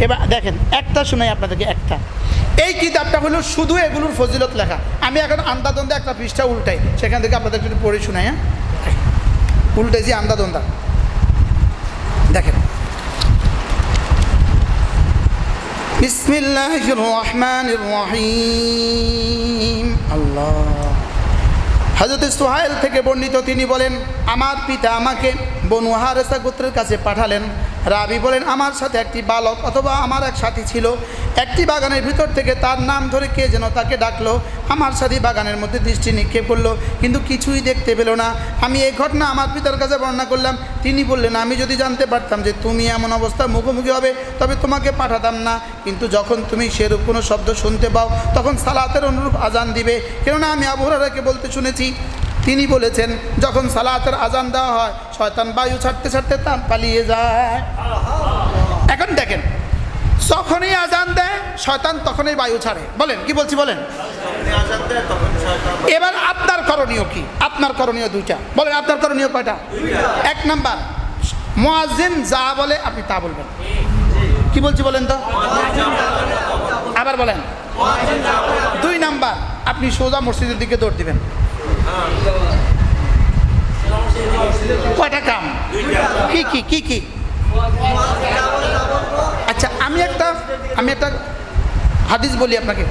এবার দেখেন, একটা শোনাই আপনাদেরকে, একটা। এই কিতাবটা হলো শুধু এগুলোর ফজিলত লেখা। আমি এখন আন্দাদন্দে একটা পৃষ্ঠা উল্টাই। সেখান থেকে আপনাদের একটু পড়ে শোনাই হ্যাঁ? উল্টেছি আন্দাদন্দা দেখেন। রহিম আল্লাহ। থেকে বর্ণিত তিনি বলেন, আমার পিতা আমাকে বনু হারেসা গোত্রের কাছে পাঠালেন। রাবি বলেন, আমার সাথে একটি বালক অথবা আমার এক সাথী ছিল। একটি বাগানের ভিতর থেকে তার নাম ধরে কে যেন তাকে ডাকলো। আমার সাথী বাগানের মধ্যে দৃষ্টি নিক্ষেপ করল, কিন্তু কিছুই দেখতে পেল না। আমি এই ঘটনা আমার পিতার কাছে বর্ণনা করলাম। তিনি বললেন, আমি যদি জানতে পারতাম যে তুমি এমন অবস্থা মুখোমুখি হবে, তবে তোমাকে পাঠাতাম না। কিন্তু যখন তুমি সেরূপ কোনো শব্দ শুনতে পাও, তখন সালাতের অনুরূপ আজান দিবে। কেননা আমি আবহাওয়াকে বলতে শুনেছি তিনি বলেছেন, যখন সালাতের আজান দেওয়া হয়, শয়তান বায়ু ছাড়তে ছাড়তে তান পালিয়ে যায়। এখন দেখেন, যখনই আজান দেয়, শয়তান তখনই বায়ু ছাড়ে। বলেন, কি বলছি বলেন? এবার আপনার করণীয় কি? আপনার করণীয় দুইটা। বলেন, আপনার করণীয় কয়টা? এক নাম্বার মোয়াজিন যা বলে আপনি তা বলবেন। কি বলছি বলেন তো? আবার বলেন। দুই নাম্বার, আপনি সোজা মসজিদের দিকে দৌড় দিবেন। কয়টা কাম কি কি কি কি আচ্ছা আমি একটা আমি একটা হাদিস বলি আপনাকে।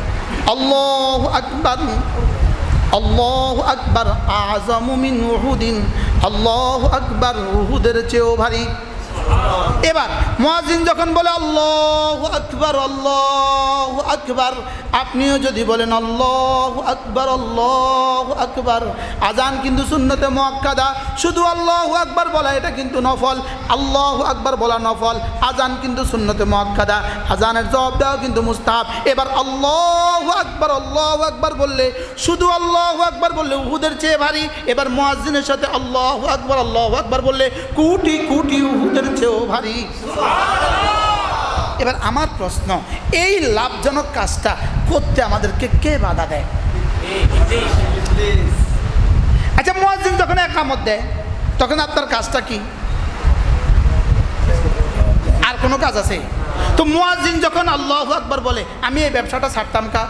আল্লাহ আকবর আল্লাহ আকবর আজম মিন উহুদিন। আল্লাহ আকবর রুহুদের চেয়েও ভারী। এবার মুয়াজিন যখন বলে, আল্লাহ আকবর আল্লাহ আকবর, আপনিও যদি বলেন, আল্লাহ আকবর আল্লাহ আকবর, আজান কিন্তু সুন্নতে মোয়াক্কাদা। শুধু আল্লাহ আকবর বলা, এটা কিন্তু নফল। আল্লাহ আকবর বলা নফল। আজান কিন্তু শূন্যতে মোয়াক্কাদা। আজানের জবাব দেওয়া কিন্তু মুস্তাহাব। এবার আল্লাহ আকবর আল্লাহ আকবর বললে, শুধু আল্লাহ আকবর বললে উহুদের চেয়ে ভারী। এবার মুয়াজ্জিনের সাথে আল্লাহ আকবর আল্লাহ আকবর বললে, কোটি কোটি উহুদের চেয়েও ভারী। এবার আমার প্রশ্ন, এই লাভজনক কাজটা করতে আমাদেরকে কে বাধা দেয়? আচ্ছা মুয়াজ্জিন যখন একামত দেয়, তখন আপনার কাজটা কি? আর কোনো কাজ আছে? তো মুয়াজ্জিন যখন আল্লাহ আকবার বলে, আমি এই ব্যবসাটা ছাড়তাম কা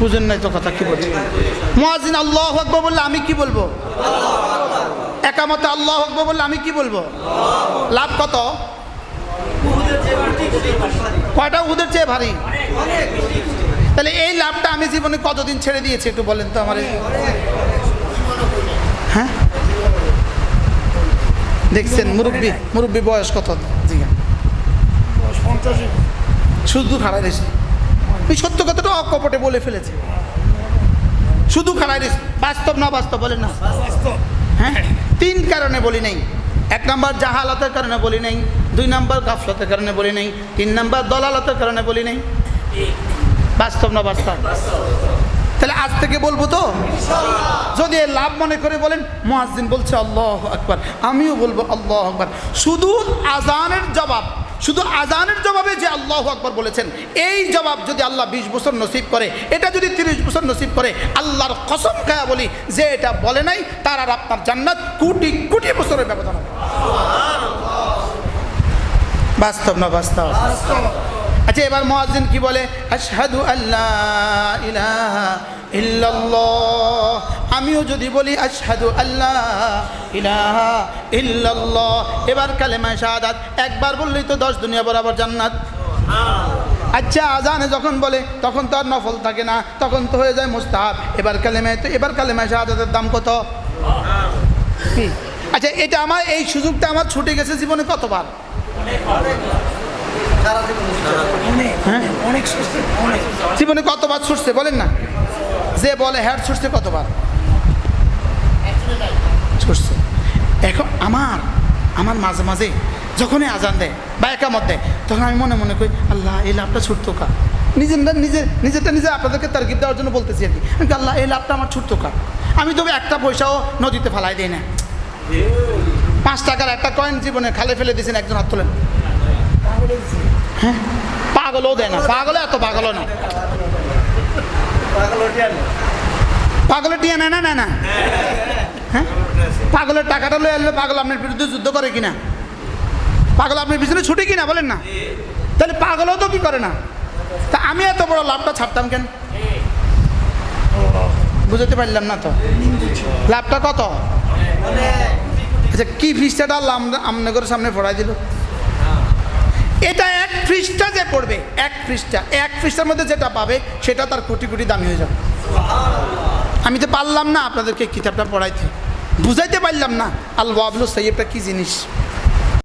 বুঝেন নাই তো কথা কি বলছি? মুয়াজ্জিন আল্লাহ আকবর বললে, আমি কি বলব? একামতে আল্লাহ আকবর বললে আমি কি বলব? লাভ কত? কয়টা উদের চেয়ে ভারী? তাহলে এই লাভটা আমি জীবনে কতদিন ছেড়ে দিয়েছি একটু বলেন তো আমার। হ্যাঁ? দেখছেন মুরব্বী মুরব্বী বয়স কত? শুধু খাড়াই রেছে এই সত্য কথাটা অকপটে বলে ফেলেছি। শুধু খাড়াই রেছে বাস্তব না বাস্তব বলেন না। হ্যাঁ? তিন কারণে বলি নেই। এক নম্বর জাহালতের কারণে বলি নেই, দুই নম্বর গাফলতের কারণে বলি নেই, তিন নম্বর দলালতের কারণে বলি নেই। বাস্তব না বাস্তব? তাহলে আজ থেকে বলব তো? যদি লাভ মনে করে বলেন মহাজিন বলছে, আল্লাহ আকবার। আমিও বলব, আল্লাহ আকবার। শুধু আজানের জবাব শুধু আজানের জবাবে যে আল্লাহ আকবর বলেছেন, এই জবাব যদি আল্লাহ বিশ বছর নসিব করে, এটা যদি তিরিশ বছর নসিব করে, আল্লাহর কসম খায়া বলি, যে এটা বলে নাই, তার আর আপনার জান্নাত কোটি কোটি বছরের ব্যবধান বাস্তব না বাস্তব? আচ্ছা এবার মুয়াজ্জিন কি বলে? আশহাদু আল্লাহ ইলাহা ইল্লাল্লাহ। আমিও যদি বলি আশহাদু আল্লাহ ইলাহা ইল্লাল্লাহ। এবার কালেমা শাহাদাত একবার বললেই তো দশ দুনিয়া বরাবর জান্নাত। আচ্ছা আজানে যখন বলে তখন তো আর নফল থাকে না তখন তো হয়ে যায় মুস্তাহাব। এবার কালেমায় তো এবার কালেমা শাহাদাতের দাম কত? আচ্ছা এটা আমার এই সুযোগটা আমার ছুটে গেছে জীবনে কতবার? অনেক জীবনে কতবার ছুটছে বলেন না? যে বলে হ্যাঁ ছুটছে কতবার? এখন আমার আমার মাঝে মাঝে যখনই আজান দেয় বা একামত দেয়, তখন আমি মনে মনে করি, আল্লাহ, এই লাভটা ছুটতো কা নিজের নিজে নিজেরটা নিজে আপনাদেরকে তারগিব দেওয়ার জন্য বলতেছি আর কি। আল্লাহ, এই লাভটা আমার ছুটতো কা আমি তবে একটা পয়সাও নদীতে ফেলাই দিই না। পাঁচ টাকার একটা কয়েন জীবনে খালে ফেলে দিয়েছেন একজন হাত তোলেন। হ্যাঁ? পাগলও দেয় না। পাগলও এত পাগলও না। পাগলের টিয়া নেয় না? না না। হ্যাঁ? পাগলের টাকাটা লয়ে আনলে পাগল আপনার বিরুদ্ধে যুদ্ধ করে কিনা? পাগল আপনার পিছনে ছুটে কিনা বলেন না? তাহলে পাগলও তো কি করে না? তা আমি এত বড় লাভটা ছাড়তাম কেন? বুঝতে পারলাম না তো। লাভটা কত? আচ্ছা কি ফিসটা ডাললাম আমনগরের সামনে পড়াই দিল? এটা এক ফ্রিজটা যে পড়বে, এক ফ্রিজটা এক ফ্রিজটার মধ্যে যেটা পাবে, সেটা তার কোটি কোটি দামি হয়ে যাবে। আমি তো পারলাম না আপনাদেরকে কিতাবটা পড়াইতে। বুঝাইতে পারলাম না। আল বাবলু সাইয়েবটা কী জিনিস?